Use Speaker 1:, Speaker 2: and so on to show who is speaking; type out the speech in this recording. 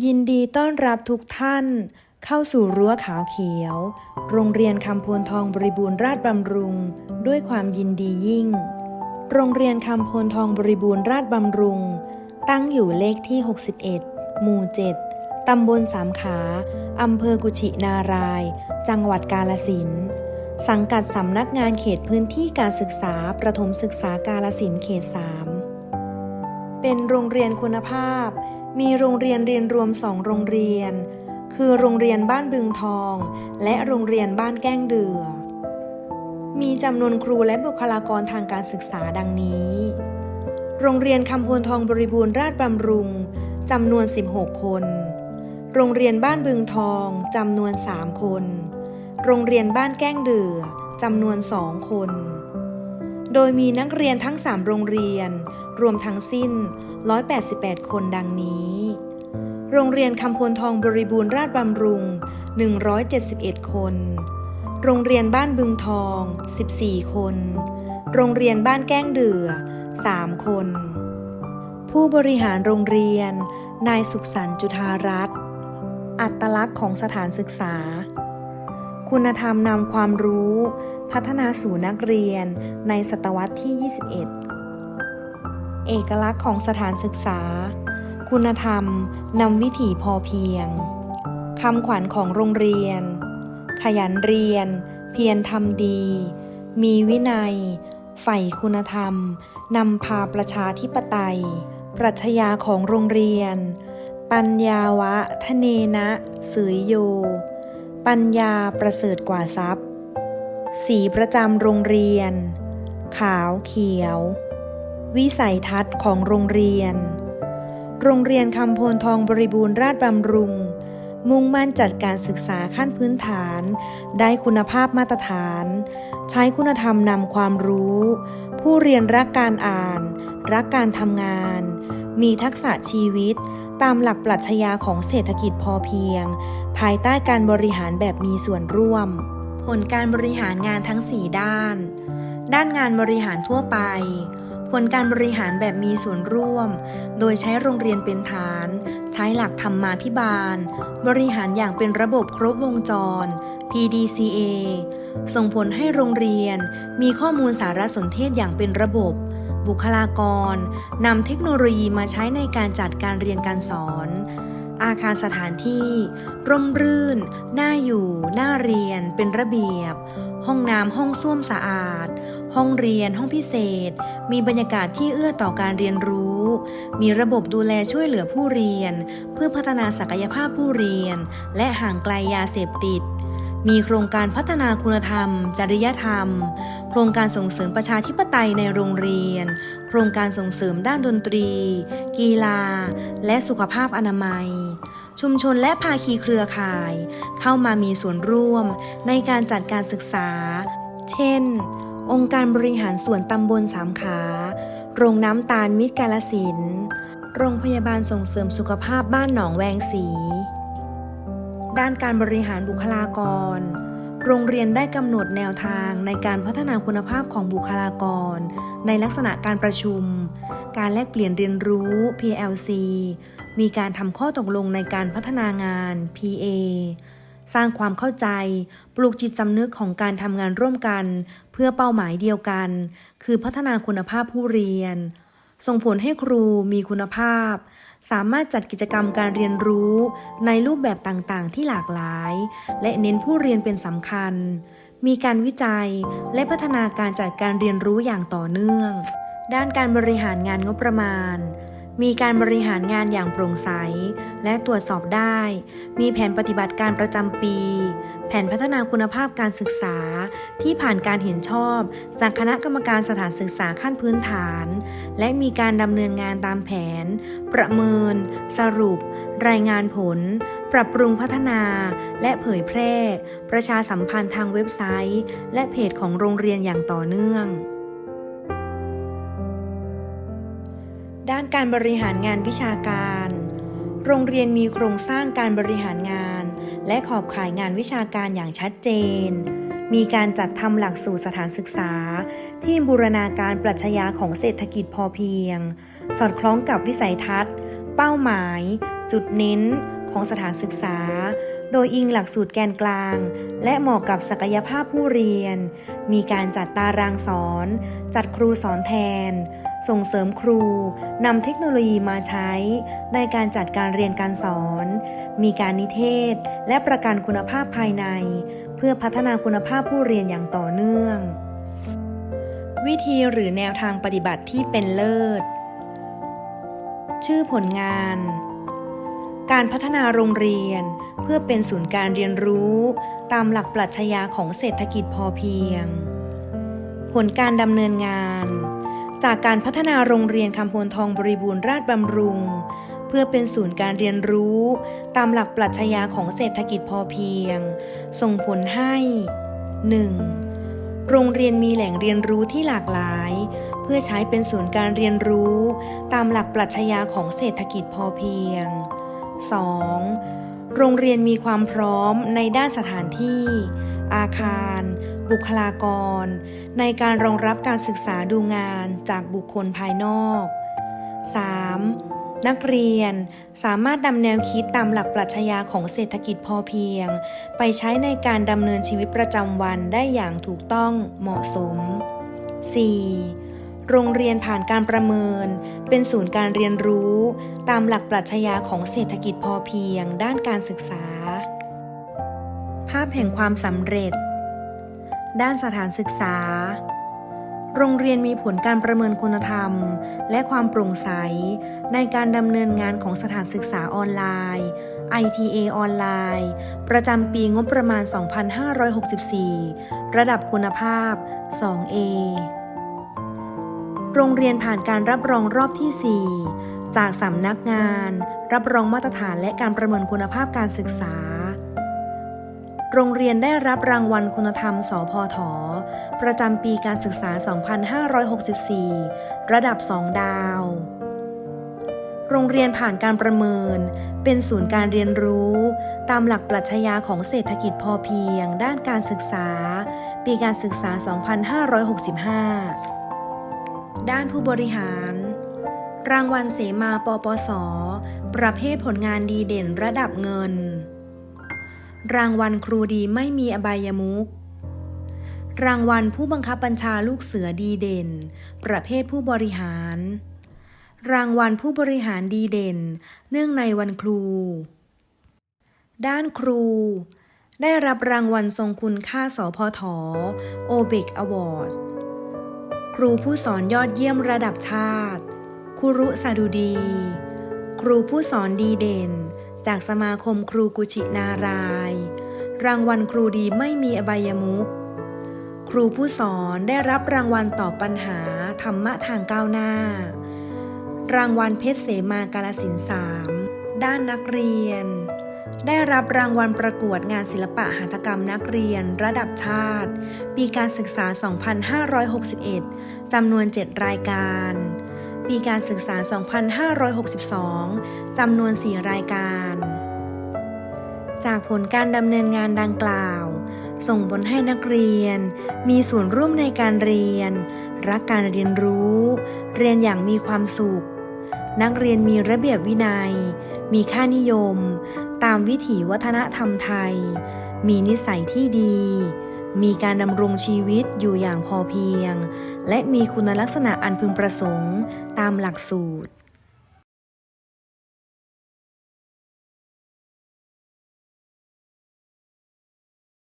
Speaker 1: ยินดีต้อนรับทุกท่าน เข้าสู่รั้วขาวเขียว โรงเรียนคำโพนทองบริบูรณ์ราชบำรุง ด้วยความยินดียิ่ง โรงเรียนคำโพนทองบริบูรณ์ราชบำรุง ตั้งอยู่เลขที่ 61 หมู่ 7 ตำบลสามขาอำเภอกุชินาราย จังหวัดกาลสิน สังกัดสำนักงานเขตพื้นที่การศึกษาประถมศึกษากาลสินเขต 3 เป็นโรงเรียนคุณภาพ มีโรงเรียนเรียนรวมสองโรงเรียน คือโรงเรียนบ้านบึงทอง และโรงเรียนบ้านแก้งเดือ มีจำนวนครูและบุคลากรทางการศึกษาดังนี้ โรงเรียนคำโพนทองบริบูรณ์ราชบำรุงจำนวน 16 คน โรงเรียนบ้านบึงทองจำนวน 3 คน โรงเรียนบ้านแก้งเดือจำนวน 2 คน โดยมีนักเรียนทั้ง 3 โรงเรียน รวมทั้งสิ้น 188 คนดังนี้ โรงเรียนคำพลทองบริบูรณ์ราชบำรุง 171 คน โรงเรียนบ้านบึงทอง 14 คน โรงเรียนบ้านแก้งเดือ 3 คน ผู้บริหารโรงเรียน นายสุขสันต์จุธารัตน์อัตลักษณ์ของสถานศึกษา คุณธรรมนำความรู้ พัฒนาสู่นักเรียนในศตวรรษที่ 21 เอกลักษณ์ของสถานศึกษา คุณธรรมนำวิถีพอเพียงคำขวัญของโรงเรียน ขยันเรียน เพียรทำดี มีวินัย ใฝ่คุณธรรมนำพาประชาธิปไตย ปรัชญาของโรงเรียน ปัญญาวะทะเนนะสืยโย ปัญญาประเสริฐกว่าทรัพย์ สีประจำโรงเรียน ขาวเขียว วิสัยทัศน์ของโรงเรียน โรงเรียนคำโพนทองบริบูรณ์ราชบำรุง มุ่งมั่นจัดการศึกษาขั้นพื้นฐาน ได้คุณภาพมาตรฐาน ใช้คุณธรรมนำความรู้ ผู้เรียนรักการอ่าน รักการทำงาน มีทักษะชีวิตตามหลักปรัชญาของเศรษฐกิจพอเพียง ภายใต้การบริหารแบบมีส่วนร่วม ผลการบริหารงานทั้ง 4 ด้าน ด้านงานบริหารทั่วไป ผลการบริหารแบบมีส่วนร่วม โดยใช้โรงเรียนเป็นฐาน ใช้หลักธรรมาภิบาล บริหารอย่างเป็นระบบครบวงจร PDCA ส่งผลให้โรงเรียนมีข้อมูลสารสนเทศอย่างเป็นระบบ บุคลากรนำเทคโนโลยีมาใช้ในการจัดการเรียนการสอน อาคารสถานที่ ร่มรื่น น่าอยู่ น่าเรียน เป็นระเบียบ ห้องน้ำห้องส้วมสะอาด ห้องเรียน ห้องพิเศษ มีบรรยากาศที่เอื้อต่อการเรียนรู้ มีระบบดูแลช่วยเหลือผู้เรียน เพื่อพัฒนาศักยภาพผู้เรียน และห่างไกลยาเสพติด มีโครงการพัฒนาคุณธรรม จริยธรรม โครงการส่งเสริมประชาธิปไตยในโรงเรียน โครงการส่งเสริมด้านดนตรี กีฬา และสุขภาพอนามัย ชุมชนและภาคีเครือข่าย เข้ามามีส่วนร่วมในการจัดการศึกษา เช่น องค์การบริหารส่วนตำบลสามขา โรงน้ำตาลมิตรกาลสิน โรงพยาบาลส่งเสริมสุขภาพบ้านหนองแวงสี ด้านการบริหารบุคลากร โรงเรียนได้กำหนดแนวทางในการพัฒนาคุณภาพของบุคลากร ในลักษณะการประชุม การแลกเปลี่ยนเรียนรู้ PLC มีการทำข้อตกลงในการพัฒนางาน PA สร้างความเข้าใจ ปลูกจิตสำนึกของการทำงานร่วมกัน เพื่อเป้าหมายเดียวกัน คือพัฒนาคุณภาพผู้เรียน ส่งผลให้ครูมีคุณภาพ สามารถจัดกิจกรรมการเรียนรู้ในรูปแบบต่างๆ ที่หลากหลาย และเน้นผู้เรียนเป็นสำคัญ มีการวิจัยและพัฒนาการจัดการเรียนรู้อย่างต่อเนื่อง ด้านการบริหารงานงบประมาณ มีการบริหารงานอย่างโปร่งใส และตรวจสอบได้ มีแผนปฏิบัติการประจำปี แผนพัฒนาคุณภาพการศึกษา ที่ผ่านการเห็นชอบ จากคณะกรรมการสถานศึกษาขั้นพื้นฐาน และมีการดำเนินงานตามแผน ประเมิน สรุป รายงานผล ปรับปรุงพัฒนา และเผยแพร่ ประชาสัมพันธ์ทางเว็บไซต์ และเพจของโรงเรียนอย่างต่อเนื่อง การบริหารงานวิชาการ โรงเรียนมีโครงสร้างการบริหารงาน และขอบข่ายงานวิชาการอย่างชัดเจน มีการจัดทำหลักสูตรสถานศึกษา ที่บูรณาการปรัชญาของเศรษฐกิจพอเพียง สอดคล้องกับวิสัยทัศน์ เป้าหมาย จุดเน้นของสถานศึกษา โดยอิงหลักสูตรแกนกลาง และเหมาะกับศักยภาพผู้เรียน มีการจัดตารางสอน จัดครูสอนแทน ส่งเสริมครูนำเทคโนโลยีมาใช้ ในการจัดการเรียนการสอน มีการนิเทศ และประกันคุณภาพภายใน เพื่อพัฒนาคุณภาพผู้เรียนอย่างต่อเนื่อง วิธีหรือแนวทางปฏิบัติที่เป็นเลิศ ชื่อผลงาน การพัฒนาโรงเรียน เพื่อเป็นศูนย์การเรียนรู้ ตามหลักปรัชญาของเศรษฐกิจพอเพียง ผลการดำเนินงาน จากการพัฒนาโรงเรียนคำพลทองบริบูรณ์ราชบำรุง เพื่อเป็นศูนย์การเรียนรู้ ตามหลักปรัชญาของเศรษฐกิจพอเพียง ส่งผลให้ 1. โรงเรียนมีแหล่งเรียนรู้ที่หลากหลาย เพื่อใช้เป็นศูนย์การเรียนรู้ ตามหลักปรัชญาของเศรษฐกิจพอเพียง 2. โรงเรียนมีความพร้อมในด้านสถานที่ อาคาร บุคลากร ในการรองรับการศึกษาดูงานจากบุคคลภายนอก 3. นักเรียนสามารถนำแนวคิดตามหลักปรัชญาของเศรษฐกิจพอเพียง ไปใช้ในการดำเนินชีวิตประจำวันได้อย่างถูกต้องเหมาะสม 4. โรงเรียนผ่านการประเมิน เป็นศูนย์การเรียนรู้ ตามหลักปรัชญาของเศรษฐกิจพอเพียงด้านการศึกษา ภาพแห่งความสำเร็จ ด้านสถานศึกษา โรงเรียนมีผลการประเมินคุณธรรม และความโปร่งใส ในการดำเนินงานของสถานศึกษาออนไลน์ ITA ออนไลน์ ประจำปีงบประมาณ 2564 ระดับคุณภาพ 2A โรงเรียนผ่านการรับรองรอบที่ 4 จากสำนักงาน รับรองมาตรฐานและการประเมินคุณภาพการศึกษา โรงเรียนได้รับรางวัลคุณธรรม สพท ประจำปีการศึกษา 2564 ระดับ 2 ดาว โรงเรียนผ่านการประเมิน เป็นศูนย์การเรียนรู้ ตามหลักปรัชญาของเศรษฐกิจพอเพียง ด้านการศึกษา ปีการศึกษา 2565 ด้านผู้บริหาร รางวัลเสมา ปปส ประเภทผลงานดีเด่นระดับเงิน รางวัลครูดีไม่มีอบายมุขรางวัลผู้บังคับบัญชาลูกเสือดีเด่น ประเภทผู้บริหาร รางวัลผู้บริหารดีเด่น เนื่องในวันครู ด้านครู ได้รับรางวัลทรงคุณค่าสพทโอเบกอวอร์ดครูผู้สอนยอดเยี่ยมระดับชาติครูรุสาดุดี ครูผู้สอนดีเด่น จากสมาคมครูกุชินาราย รางวัลครูดีไม่มีอบายมุขครูผู้สอนได้รับรางวัลตอบปัญหาธรรมะทางก้าวหน้า รางวัลเพชรเสมากาลสินสามด้านนักเรียน ได้รับรางวัลประกวดงานศิลปะหัตถกรรมนักเรียนระดับชาติ ปีการศึกษา 2561 จำนวน 7 รายการ ปีการศึกษา 2562 จำนวน 4 รายการ จากผลการดำเนินงานดังกล่าว ส่งผลให้นักเรียน มีส่วนร่วมในการเรียน รักการเรียนรู้ เรียนอย่างมีความสุข นักเรียนมีระเบียบวินัย มีค่านิยม ตามวิถีวัฒนธรรมไทย มีนิสัยที่ดี มีการดำรงชีวิตอยู่อย่างพอเพียง และมีคุณลักษณะอันพึงประสงค์ ตามหลักสูตร